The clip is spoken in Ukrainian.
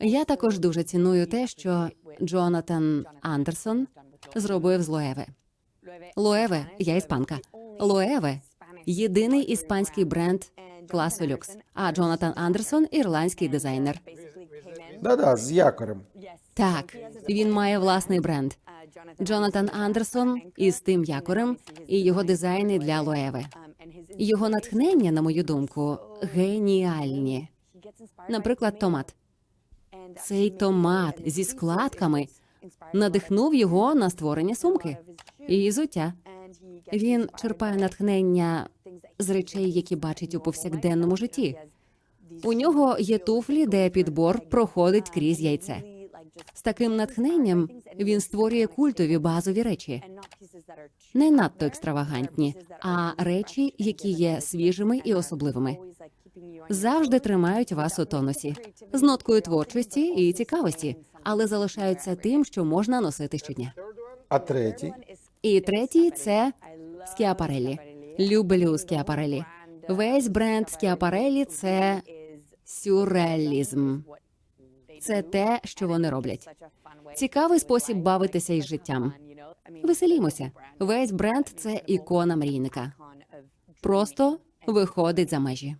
Я також дуже ціную те, що Джонатан Андерсон зробив з Лоеве. Лоеве, я іспанка. Лоеве єдиний іспанський бренд класу люкс. А Джонатан Андерсон ірландський дизайнер. Да-да, з якорем. Так, він має власний бренд. Джонатан Андерсон із тим якорем і його дизайни для Лоеве. Його натхнення, на мою думку, геніальні. Наприклад, томат. Цей томат зі складками надихнув його на створення сумки і взуття. Він черпає натхнення з речей, які бачить у повсякденному житті. У нього є туфлі, де підбор проходить крізь яйце. З таким натхненням він створює культові базові речі, не надто екстравагантні, а речі, які є свіжими і особливими. Завжди тримають вас у тонусі з ноткою творчості і цікавості, але залишаються тим, що можна носити щодня. А третій? І третій це Скіапарелі. Люблю Скіапарелі. Весь бренд Скіапарелі це сюрреалізм. Це те, що вони роблять. Цікавий спосіб бавитися із життям. Веселімося. Весь бренд це ікона мрійника. Просто виходить за межі.